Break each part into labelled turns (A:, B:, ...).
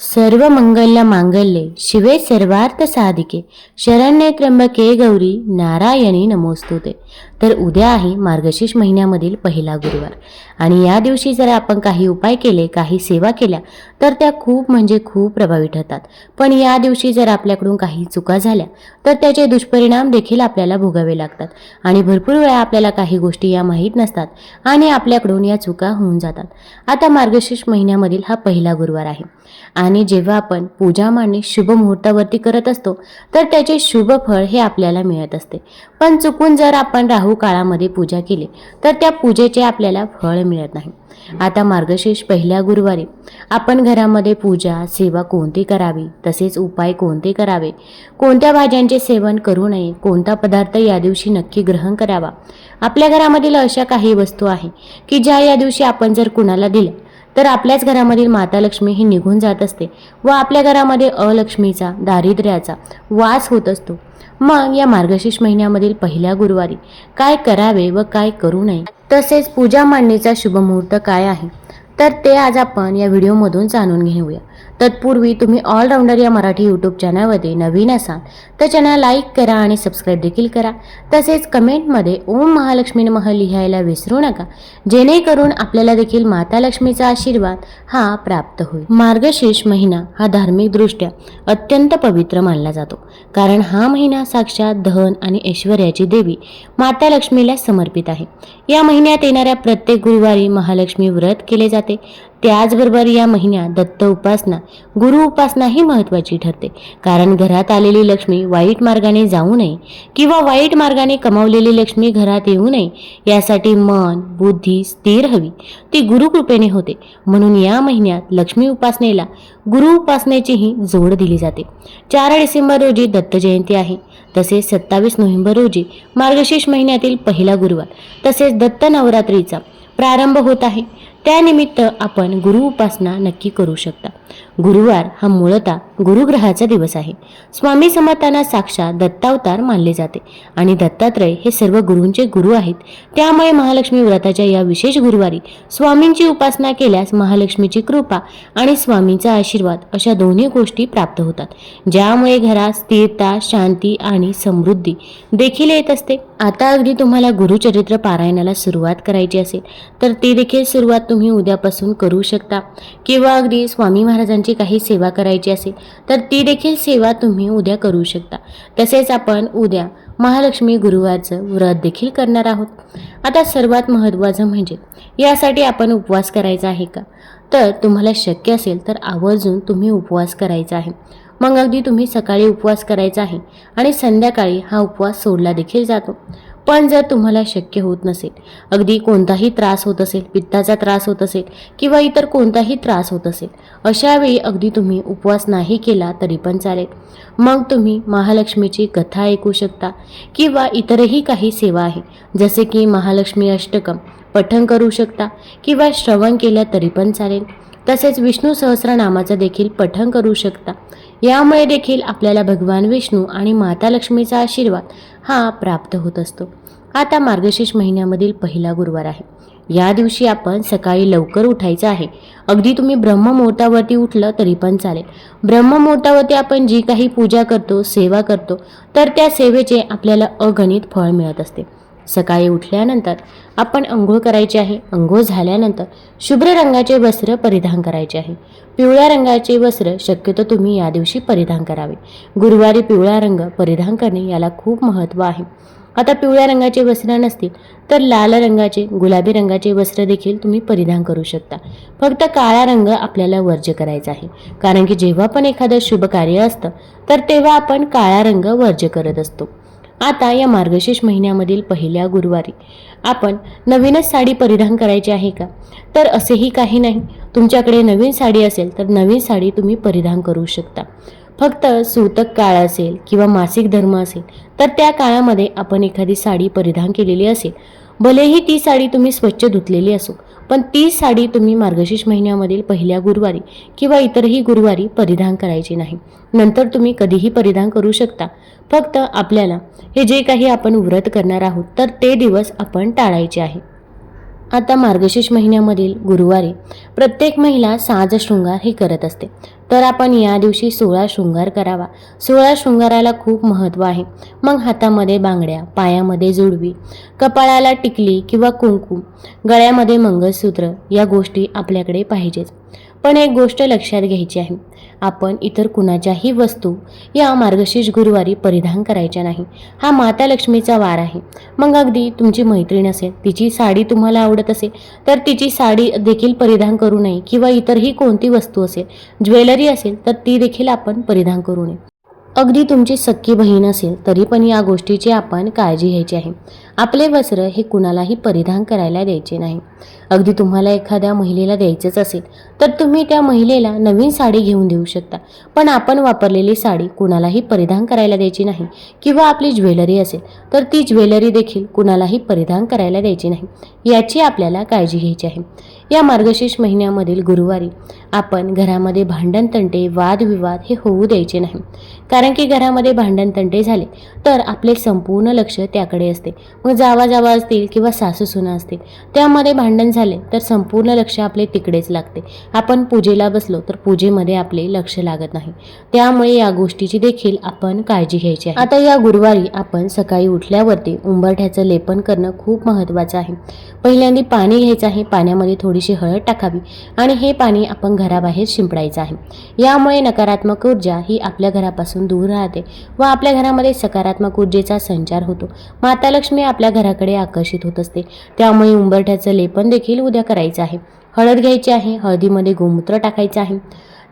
A: सर्व मंगल्य मांगल्ये शिवे सर्वार्थ साधिके. शरण्य त्र्यंबके गौरी नारायणी नमोस्तुते. तर उद्या आहे मार्गशीर्ष महिन्यामधील पहिला गुरुवार. आणि या दिवशी जर आपण काही उपाय केले काही सेवा केल्या तर त्या खूप म्हणजे खूप प्रभावी ठरतात. पण या दिवशी जर आपल्याकडून काही चुका झाल्या तर त्याचे दुष्परिणाम देखील आपल्याला भोगावे लागतात. आणि भरपूर वेळा आपल्याला काही गोष्टी या माहीत नसतात आणि आपल्याकडून या चुका होऊन जातात. आता मार्गशीर्ष महिन्यामधील हा पहिला गुरुवार आहे. आणि जेव्हा आपण पूजा मांडणी शुभ मुहूर्तावरती करत असतो तर त्याचे शुभ फळ हे आपल्याला मिळत असते. पण चुकून जर आपण राहू काळामध्ये पूजा केली तर त्या पूजेचे आपल्याला फळ मिळत नाही. आता मार्गशीर्ष पहिल्या गुरुवारी आपण घरामध्ये पूजा सेवा कोणती करावी तसेच उपाय कोणते करावे कोणत्या भाज्यांचे सेवन करू नये कोणता पदार्थ या दिवशी नक्की ग्रहण करावा आपल्या घरामधील अशा काही वस्तू आहे की ज्या या दिवशी आपण जर कुणाला दिल्या तर आपल्याच घरामधील माता लक्ष्मी ही निघून जात असते व आपल्या घरामध्ये अलक्ष्मीचा दारिद्र्याचा वास होत असतो. मग या मार्गशीर्ष महिन्यामधील पहिल्या गुरुवारी काय करावे व काय करू नये? तसेच पूजा मांडणीचा शुभमुहूर्त काय आहे? तर ते आज आपण या व्हिडिओमधून जाणून घेऊया. तत्पूर्वी तुम्ही ऑलराऊंडर या मराठी यूट्यूब चॅनलमध्ये नवीन असाल तर चॅनल लाईक करा आणि सबस्क्राईब देखील करा. तसेच कमेंटमध्ये ओम महालक्ष्मी नमः लिहायला विसरू नका जेणेकरून आपल्याला देखील माता लक्ष्मीचा आशीर्वाद हा प्राप्त होईल. मार्गशीर्ष महिना हा धार्मिकदृष्ट्या अत्यंत पवित्र मानला जातो कारण हा महिना साक्षात धन आणि ऐश्वर्याची देवी माता लक्ष्मीला समर्पित आहे. या महिन्यात येणाऱ्या प्रत्येक गुरुवारी महालक्ष्मी व्रत केले जाते. त्याचबरोबर या महिन्यात दत्त उपासना गुरु उपासना ही महत्त्वाची ठरते. कारण घरात आलेली लक्ष्मी वाईट मार्गाने जाऊ नये किंवा वाईट मार्गाने कमावलेली लक्ष्मी घरात येऊ नये यासाठी मन बुद्धी स्थिर हवी. ती गुरुकृपेने होते. म्हणून या महिन्यात लक्ष्मी उपासनेला गुरु उपासनेचीही जोड दिली जाते. चार डिसेंबर रोजी दत्त जयंती आहे. तसेच सत्तावीस नोव्हेंबर रोजी मार्गशीर्ष महिन्यातील पहिला गुरुवार. तसेच दत्त नवरात्रीचा प्रारंभ होत आहे. त्यानिमित्त आपण गुरु उपासना नक्की करू शकता. गुरुवार हा मूळतः गुरुग्रहाचा दिवस आहे. स्वामी समर्थांना साक्षात दत्तावतार मानले जाते आणि दत्तात्रय हे सर्व गुरूंचे गुरु आहेत. त्यामुळे महालक्ष्मी व्रताच्या या विशेष गुरुवारी स्वामींची उपासना केल्यास महालक्ष्मीची कृपा आणि स्वामींचा आशीर्वाद अशा दोन्ही गोष्टी प्राप्त होतात. ज्यामुळे घरात स्थिरता शांती आणि समृद्धी देखील येत असते. आता अगदी तुम्हाला गुरुचरित्र पारायणाला सुरुवात करायची असेल तर ती देखील सुरुवात तुम्ही उद्यापासून करू शकता. किंवा अगदी स्वामी महाराजांची काही सेवा करायची असेल तर ती देखील सेवा तुम्ही उद्या करू शकता. तसेच आपण उद्या महालक्ष्मी गुरुवारचं व्रत देखील करणार आहोत. आता सर्वात महत्त्वाचं म्हणजे यासाठी आपण उपवास करायचा आहे का? तर तुम्हाला शक्य असेल तर आवर्जून तुम्ही उपवास करायचा आहे. मग अगदी तुम्ही सकाळी उपवास करायचा आहे आणि संध्याकाळी हा उपवास सोडला देखील जातो. पण जर तुम्हाला शक्य होत नसेल अगदी कोणताही त्रास होत असेल पित्ताचा त्रास होत असेल किंवा इतर कोणताही त्रास होत असेल अशावेळी अगदी तुम्ही उपवास नाही केला तरी पण चालेल. मग तुम्ही महालक्ष्मीची कथा ऐकू शकता किंवा इतरही काही सेवा आहे जसे की महालक्ष्मी अष्टकम पठण करू शकता किंवा श्रवण केलं तरी पण चालेल. तसेच विष्णू सहस्रनामाचं देखील पठण करू शकता यामुळे देखील आपल्याला भगवान विष्णू आणि माता लक्ष्मीचा आशीर्वाद हा प्राप्त होत असतो. आता मार्गशीर्ष महिन्यामधील पहिला गुरुवार आहे. या दिवशी आपण सकाळी लवकर उठायचं आहे. अगदी तुम्ही ब्रह्ममुहूर्तावरती उठलं तरी पण चालेल. ब्रह्ममुहूर्तावरती आपण जी काही पूजा करतो सेवा करतो तर त्या सेवेचे आपल्याला अगणित फळ मिळत असते. सकाळी उठल्यानंतर आपण अंघोळ करायची आहे. अंघोळ झाल्यानंतर शुभ्र रंगाचे वस्त्र परिधान करायचे आहे. पिवळ्या रंगाचे वस्त्र शक्यतो तुम्ही या दिवशी परिधान करावे. गुरुवारी पिवळा रंग परिधान करणे याला खूप महत्त्व आहे. आता पिवळ्या रंगाचे वस्त्र नसतील तर लाल रंगाचे गुलाबी रंगाचे वस्त्र देखील तुम्ही परिधान करू शकता. फक्त काळा रंग आपल्याला वर्ज्य करायचा आहे. कारण की जेव्हा पण एखादं शुभ कार्य असतं तर तेव्हा आपण काळा रंग वर्ज्य करत असतो. आता या मार्गशीर्ष महिन्यामधील पहिल्या गुरुवारी. आपण नवीनच साडी परिधान करायची आहे का? तर असेही काही नाही. तुमच्याकडे नवीन साडी असेल तर नवीन साडी तुम्ही परिधान करू शकता. फक्त सूतक काळ असेल किंवा मासिक धर्म असेल तर त्या काळामध्ये आपण एखादी साडी परिधान केलेली असेल. भलेही ती साडी तुम्ही स्वच्छ धुतलेली असो पण ती साडी तुम्ही मार्गशीर्ष महिन्यामधील पहिल्या गुरुवारी किंवा इतरही गुरुवारी परिधान करायची नाही. नंतर तुम्ही कधीही परिधान करू शकता. फक्त आपल्याला हे जे काही आपण व्रत करणार आहोत तर ते दिवस आपण टाळायचे आहे. आता मार्गशीर्ष महिन्यामधील गुरुवारी प्रत्येक महिला साज शृंगार हे करत असते. तर आपण या दिवशी सोळा शृंगार करावा. सोळा शृंगाराला खूप महत्त्व आहे. मग हातामध्ये बांगड्या पायामध्ये जुडवी कपाळाला टिकली किंवा कुंकू गळ्यामध्ये मंगळसूत्र या गोष्टी आपल्याकडे पाहिजेच. पण एक गोष्ट लक्षात घ्यायची आहे. आपण इतर कुणाच्याही वस्तू या मार्गशीर्ष गुरुवारी परिधान करायच्या नाही. हा माता लक्ष्मीचा वार आहे. मग अगदी तुमची मैत्रीण असेल तिची साडी तुम्हाला आवडत असेल तर तिची साडी देखील परिधान करू नये किंवा इतरही कोणती वस्तू असेल ज्वेलरी असेल तर ती देखील आपण परिधान करू नये. अगदी तुमची सख्खी बहीण असेल तरी पण या गोष्टीची आपण काळजी घ्यायची आहे. आपले वस्त्र हे कुणालाही परिधान करायला द्यायचे नाही. अगदी तुम्हाला एखाद्या महिलेला द्यायचंच असेल तर तुम्ही त्या महिलेला नवीन साडी घेऊन देऊ शकता. पण आपण वापरलेली साडी कुणालाही परिधान करायला द्यायची नाही किंवा आपली ज्वेलरी असेल तर ती ज्वेलरी देखील कुणालाही परिधान करायला द्यायची नाही. याची आपल्याला काळजी घ्यायची आहे. या मार्गशीर्ष महिन्यामधील गुरुवारी आपण घरामध्ये भांडण तंटे वादविवाद हे होऊ द्यायचे नाही. कारण की घरामध्ये भांडणतंटे झाले तर आपले संपूर्ण लक्ष त्याकडे असते. मग जावा जावा असतील किंवा सासू सुना असतील त्यामध्ये भांडण झाले तर संपूर्ण लक्ष आपले तिकडेच लागते. आपण पूजेला बसलो तर पूजेमध्ये आपले लक्ष लागत नाही. त्यामुळे या गोष्टीची देखील आपण काळजी घ्यायची आहे. आता या गुरुवारी आपण सकाळी उठल्यावरती उंबरठ्याचं लेपन करणं खूप महत्त्वाचं आहे. पहिल्यांदा पाणी घ्यायचं आहे. पाण्यामध्ये थोडी थोडीशी हळद टाकावी आणि हे पाणी आपण घराबाहेर शिंपडायचं आहे. यामुळे नकारात्मक ऊर्जा ही आपल्या घरापासून दूर राहते व आपल्या घरामध्ये सकारात्मक ऊर्जेचा संचार होतो. माता लक्ष्मी आपल्या घराकडे आकर्षित होत असते. त्यामुळे उंबरठ्याचं लेपन देखील उद्या करायचं आहे. हळद घ्यायची आहे हळदीमध्ये गोमूत्र टाकायचं आहे.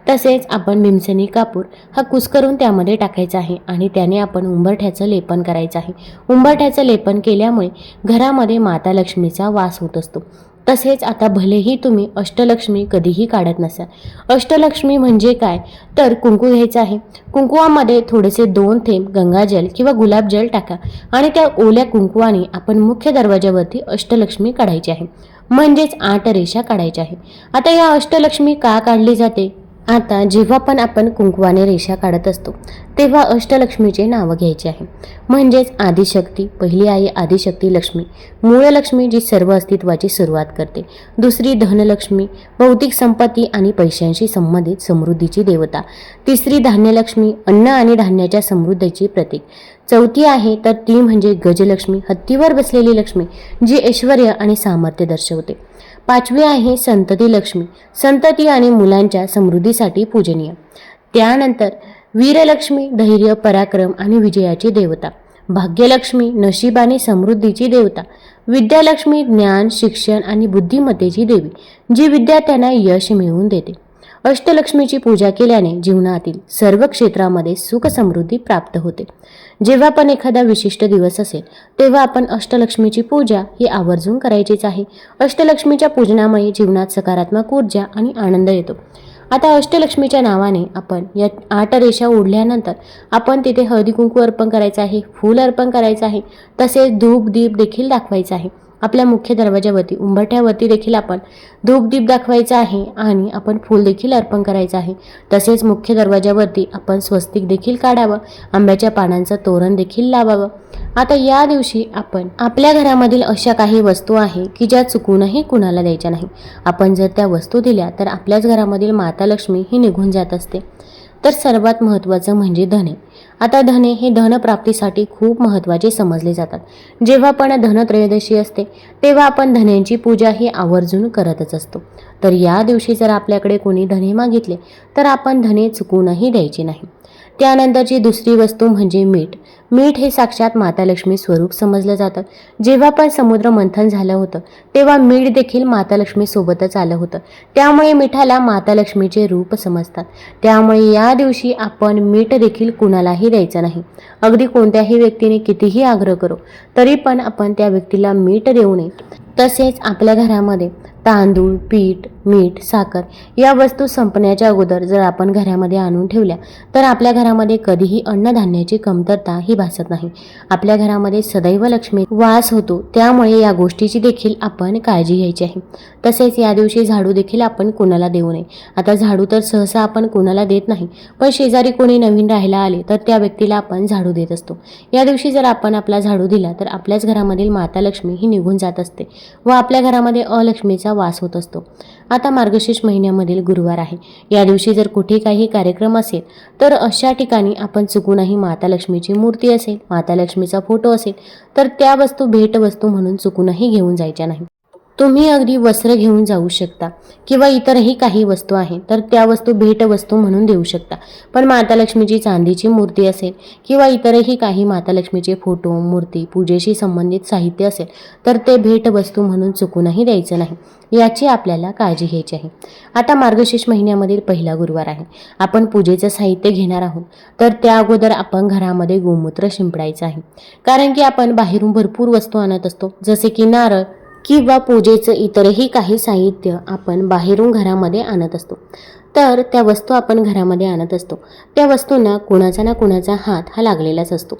A: तसेच आपण भीमसेनी कापूर हा कुस्करून त्यामध्ये टाकायचा आहे आणि त्याने आपण उंबरठ्याचं लेपन करायचं आहे. उंबरठ्याचं लेपन केल्यामुळे घरामध्ये माता लक्ष्मीचा वास होत असतो. तसेच आता भलेही तुम्ही अष्टलक्ष्मी कधीही काढत नसाल. अष्टलक्ष्मी म्हणजे काय? तर कुंकू घ्यायचं आहे. कुंकुवामध्ये थोडेसे दोन थेंब गंगाजल किंवा गुलाबजल टाका आणि त्या ओल्या कुंकुवाने आपण मुख्य दरवाजावरती अष्टलक्ष्मी काढायची आहे. म्हणजेच आठ रेषा काढायच्या आहे. आता या अष्टलक्ष्मी का काढली जाते? आता जेव्हा पण आपण कुंकवाने रेषा काढत असतो तेव्हा अष्टलक्ष्मीचे नावं घ्यायचे आहे. म्हणजेच आदिशक्ती पहिली आई आदिशक्ती लक्ष्मी. मूळ लक्ष्मी जी सर्व अस्तित्वाची सुरुवात करते. दुसरी धनलक्ष्मी भौतिक संपत्ती आणि पैशांशी संबंधित समृद्धीची देवता. तिसरी धान्यलक्ष्मी अन्न आणि धान्याच्या समृद्धीची प्रतीक. चौथी आहे तर ती म्हणजे गजलक्ष्मी हत्तीवर बसलेली लक्ष्मी जी ऐश्वर आणि सामर्थ्य दर्शवते. पाचवी आहे संतती लक्ष्मी. संतती आणि मुलांच्या समृद्धीसाठी पूजनीय. त्यानंतर वीरलक्ष्मी धैर्य पराक्रम आणि विजयाची देवता. भाग्यलक्ष्मी नशीब आणि समृद्धीची देवता. विद्यालक्ष्मी ज्ञान शिक्षण आणि बुद्धिमत्तेची देवी जी विद्यार्थ्यांना यश मिळवून देते. अष्टलक्ष्मीची पूजा केल्याने जीवनातील सर्व क्षेत्रामध्ये सुख समृद्धी प्राप्त होते. जेव्हा पण एखादा विशिष्ट दिवस असेल तेव्हा आपण अष्टलक्ष्मीची पूजा ही आवर्जून करायचीच आहे. अष्टलक्ष्मीच्या पूजनामुळे जीवनात सकारात्मक ऊर्जा आणि आनंद येतो. आता अष्टलक्ष्मीच्या नावाने आपण या आठ रेषा ओढल्यानंतर आपण तिथे हळदी कुंकू अर्पण करायचं आहे फूल अर्पण करायचं आहे तसेच धूप दीप देखील दाखवायचं आहे. आपल्या मुख्य दरवाजावरती उंबरठ्यावरती देखील आपण धूपदीप दाखवायचा आहे आणि आपण फूल देखील अर्पण करायचं आहे. तसेच मुख्य दरवाजावरती आपण स्वस्तिक देखील काढावं आंब्याच्या पानांचं तोरण देखील लावावं. आता या दिवशी आपण आपल्या घरामधील अशा काही वस्तू आहे की ज्या चुकूनही कुणाला द्यायच्या नाही. आपण जर त्या वस्तू दिल्या तर आपल्याच घरामधील माता लक्ष्मी ही निघून जात असते. तर सर्वात महत्त्वाचं म्हणजे धने. आता धने हे धनप्राप्तीसाठी खूप महत्त्वाचे समजले जातात. जेव्हा पण धनत्रयोदशी असते तेव्हा आपण धन्यांची पूजा ही आवर्जून करतच असतो. तर या दिवशी जर आपल्याकडे कोणी धने मागितले तर आपण धने चुकूनही द्यायचे नाही. त्यानंतरची दुसरी वस्तू म्हणजे मीठ. मीठ हे साक्षात माता लक्ष्मी स्वरूप समजलं जातं. जेव्हा पण समुद्र मंथन झालं होतं तेव्हा मीठ देखील माता सोबतच आलं होतं. त्यामुळे मिठाला माता लक्ष्मीचे रूप समजतात. त्यामुळे या दिवशी आपण मीठ देखील कुणालाही द्यायचं नाही. अगदी कोणत्याही व्यक्तीने कितीही आग्रह करो तरी पण आपण त्या व्यक्तीला मीठ देऊ नये. तसेच आपल्या घरामध्ये तांदूळ पीठ मीठ साखर या वस्तू संपण्याच्या अगोदर जर आपण घरामध्ये आणून ठेवल्या तर आपल्या घरामध्ये कधीही अन्नधान्याची कमतरता ही भासत नाही. आपल्या घरामध्ये सदैव लक्ष्मी वास होतो त्यामुळे या गोष्टीची देखील आपण काळजी घ्यायची आहे. तसेच या दिवशी झाडू देखील आपण कुणाला देऊ नये. आता झाडू तर सहसा आपण कुणाला देत नाही पण शेजारी कोणी नवीन राहायला आले तर त्या व्यक्तीला आपण झाडू देत असतो. या दिवशी जर आपण आपला झाडू दिला तर आपल्याच घरामधील माता लक्ष्मी ही निघून जात असते व आपल्या घरामध्ये अलक्ष्मीचा वास होत असतो. आता मार्गशीर्ष महिन्यामधील गुरुवार आहे. या दिवशी जर कुठे काही कार्यक्रम असेल तर अशा ठिकाणी आपण चुकूनही माता लक्ष्मीची मूर्ती असेल माता लक्ष्मीचा फोटो असेल तर त्या वस्तू भेटवस्तू म्हणून चुकूनही घेऊन जायच्या नाही. तुम्ही अगदी वस्त्र घेऊन जाऊ शकता किंवा इतरही काही वस्तू आहेत तर त्या वस्तू भेटवस्तू म्हणून देऊ शकता. पण माता लक्ष्मीची चांदीची मूर्ती असेल किंवा इतरही काही माता लक्ष्मीचे फोटो मूर्ती पूजेशी संबंधित साहित्य असेल तर ते भेटवस्तू म्हणून चुकूनही द्यायचं नाही. याची आपल्याला काळजी घ्यायची आहे. आता मार्गशीर्ष महिन्यामधील पहिला गुरुवार आहे. आपण पूजेचं साहित्य घेणार आहोत तर त्या अगोदर आपण घरामध्ये गोमूत्र शिंपडायचं आहे. कारण की आपण बाहेरून भरपूर वस्तू आणत असतो जसे की नारळ किंवा पूजेचं इतरही काही साहित्य आपण बाहेरून घरामध्ये आणत असतो. तर त्या वस्तू आपण घरामध्ये आणत असतो. त्या वस्तूंना कुणाचा ना कुणाचा हात हा लागलेलाच असतो.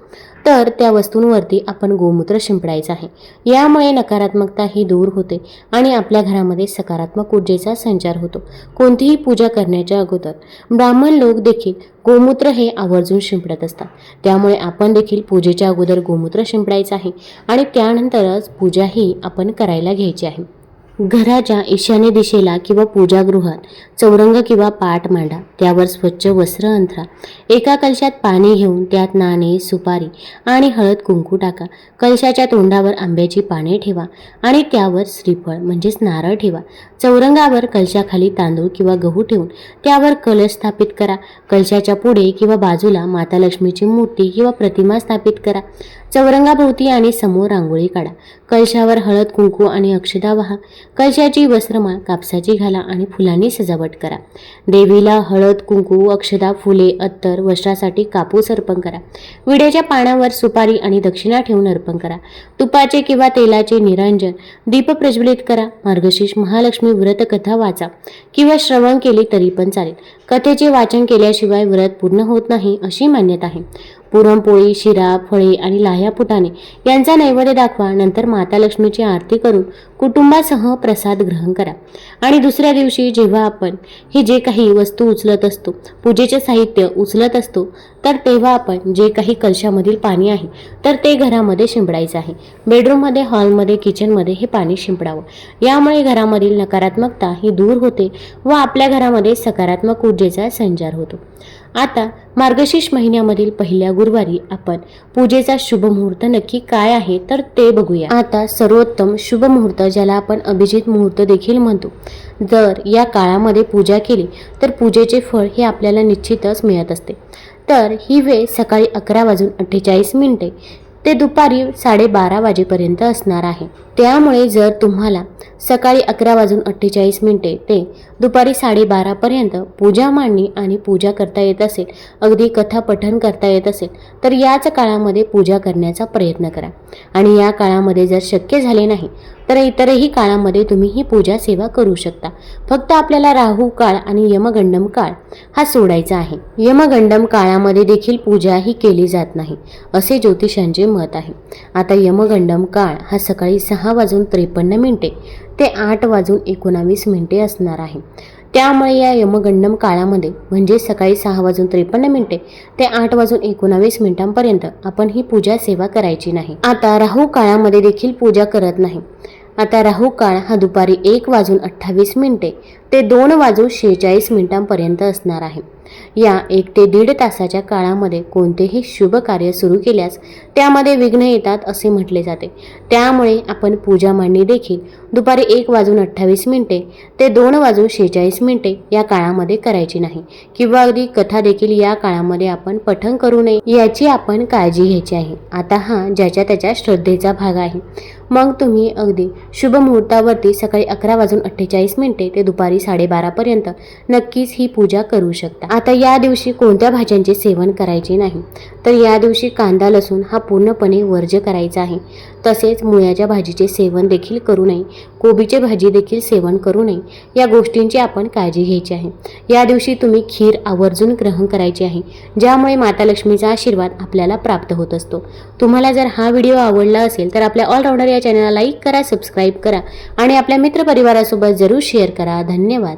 A: तर त्या वस्तूंवरती आपण गोमूत्र शिंपडायचं आहे. यामुळे नकारात्मकता ही दूर होते आणि आपल्या घरामध्ये सकारात्मक ऊर्जेचा संचार होतो. कोणतीही पूजा करण्याच्या अगोदर ब्राह्मण लोक देखील गोमूत्र हे आवर्जून शिंपडत असतात. त्यामुळे आपण देखील पूजेच्या अगोदर गोमूत्र शिंपडायचं आहे आणि त्यानंतरच पूजा ही आपण करायला घ्यायची आहे. घराच्या ईशान्य दिशेला किंवा पूजागृहात चौरंग किंवा पाट मांडा. त्यावर स्वच्छ वस्त्र अंथरा. एका कलशात पाणी घेऊन त्यात नाणे सुपारी आणि हळद कुंकू टाका. कलशाच्या तोंडावर आंब्याची पाने ठेवा आणि त्यावर श्रीफळ म्हणजेच नारळ ठेवा. चौरंगावर कलशाखाली तांदूळ किंवा गहू ठेवून त्यावर कलश स्थापित करा. कलशाच्या पुढे किंवा बाजूला माता लक्ष्मीची मूर्ती किंवा प्रतिमा स्थापित करा. चौरंगाभोवती आणि समोर रांगोळी काढा. कलशावर हळद कुंकू आणि अक्षदा वाहा. कलशाची वस्त्रमाळ कापसाची घाला आणि फुलांनी सजावट करा. देवीला हळद कुंकू अक्षदा फुले अत्तर वस्त्रासाठी कापूस अर्पण करा. विड्याच्या पानावर सुपारी आणि दक्षिणा ठेवून अर्पण करा. तुपाचे किंवा तेलाचे निरंजन दीप प्रज्वलित करा. मार्गशीर्ष महालक्ष्मी व्रत कथा वाचा. किंवा श्रवण केले तरी पण चालेल. कथेचे वाचन केल्याशिवाय व्रत पूर्ण होत नाही अशी मान्यता आहे. पुरणपोळी शिरा फळे आणि लाह्या फुटाणे यांचा नैवेद्य दाखवा. नंतर माता लक्ष्मीची आरती करून कुटुंबासह प्रसाद ग्रहण करा. आणि दुसऱ्या दिवशी जेव्हा आपण हे जे काही वस्तू उचलत असतो पूजेचे साहित्य उचलत असतो तर तेव्हा आपण जे काही कलशामधील पाणी आहे तर ते घरामध्ये शिंपडायचं आहे. बेडरूममध्ये हॉलमध्ये किचनमध्ये हे पाणी शिंपडावं. यामुळे घरामधील नकारात्मकता ही दूर होते व आपल्या घरामध्ये सकारात्मक ऊर्जेचा संचार होतो. आता मार्गशीर्ष महिन्यामधील पहिल्या गुरुवारी आपण पूजेचा शुभ मुहूर्त नक्की काय आहे तर ते बघूया. आता सर्वोत्तम शुभ मुहूर्त मुहूर्त ज्याला आपण अभिजित मुहूर्त देखील म्हणतो. जर या काळामध्ये पूजा केली तर पूजेचे फळ हे आपल्याला निश्चितच मिळत असते. तर ही वेळ सकाळी अकरा वाजून अठ्ठेचाळीस मिनिटे ते दुपारी साडेबारा वाजेपर्यंत असणार आहे. त्यामुळे जर तुम्हाला सकाळी अकरा वाजून अठ्ठेचाळीस मिनिटे ते दुपारी साडेबारापर्यंत पूजा मांडणी आणि पूजा करता येत असेल अगदी कथा पठण करता येत असेल तर याच काळामध्ये पूजा करण्याचा प्रयत्न करा. आणि या काळामध्ये जर शक्य झाले नाही तर इतरही काळामध्ये तुम्ही ही पूजा सेवा करू शकता. फक्त आपल्याला राहू काळ आणि यमगंडम काळ हा सोडायचा आहे. यमगंडम काळामध्ये देखील पूजा ही केली जात नाही असे ज्योतिषांचे मत आहे. आता यमगंडम काळ हा सकाळी सहा वाजून त्रेपन्न मिनिटे ते आठ वाजून एकोणावीस मिनिटे असणार आहे. त्यामुळे या यमगंडम काळामध्ये म्हणजे सकाळी सहा वाजून त्रेपन्न मिनिटे ते आठ वाजून एकोणावीस मिनिटांपर्यंत आपण ही पूजा सेवा करायची नाही. आता राहू काळामध्ये देखील पूजा करत नाही. आता राहू काळ हा दुपारी एक वाजून अठ्ठावीस मिनिटे ते दोन वाजून शेहेचाळीस मिनिटांपर्यंत असणार आहे. या एक ते दीड तासाच्या काळामध्ये कोणतेही शुभ कार्य सुरू केल्यास त्यामध्ये विघ्न येतात असे म्हटले जाते. त्यामुळे आपण पूजा मांडणी देखील दुपारी एक वाजून अठ्ठावीस मिनिटे ते दोन वाजून शेहेचाळीस मिनिटे या काळामध्ये करायची नाही किंवा अगदी कथा देखील या काळामध्ये आपण पठण करू नये याची आपण काळजी घ्यायची आहे. आता हा ज्याच्या त्याच्या श्रद्धेचा भाग आहे. मग तुम्ही अगदी शुभ मुहूर्तावरती सकाळी अकरा वाजून अठ्ठेचाळीस मिनिटे ते दुपारी साडेबारापर्यंत नक्कीच ही पूजा करू शकता. आता या दिवशी कोणत्या भाज्यांचे सेवन करायचे नाही? तर या दिवशी कांदा लसूण हा पूर्णपणे वर्ज्य करायचा आहे. तसेच मुळ्याच्या भाजीचे सेवन देखील करू नये. कोबीचे भाजी देखील सेवन करू नये. या गोष्टींची आपण काळजी घ्यायची आहे. या दिवशी तुम्ही खीर आवर्जून ग्रहण करायची आहे. ज्यामुळे माता लक्ष्मीचा आशीर्वाद आपल्याला प्राप्त होत असतो. तुम्हाला जर हा व्हिडिओ आवडला असेल तर आपल्या ऑलराऊंडर या चॅनलला लाईक करा सबस्क्राईब करा आणि आपल्या मित्रपरिवारासोबत जरूर शेअर करा. धन्यवाद.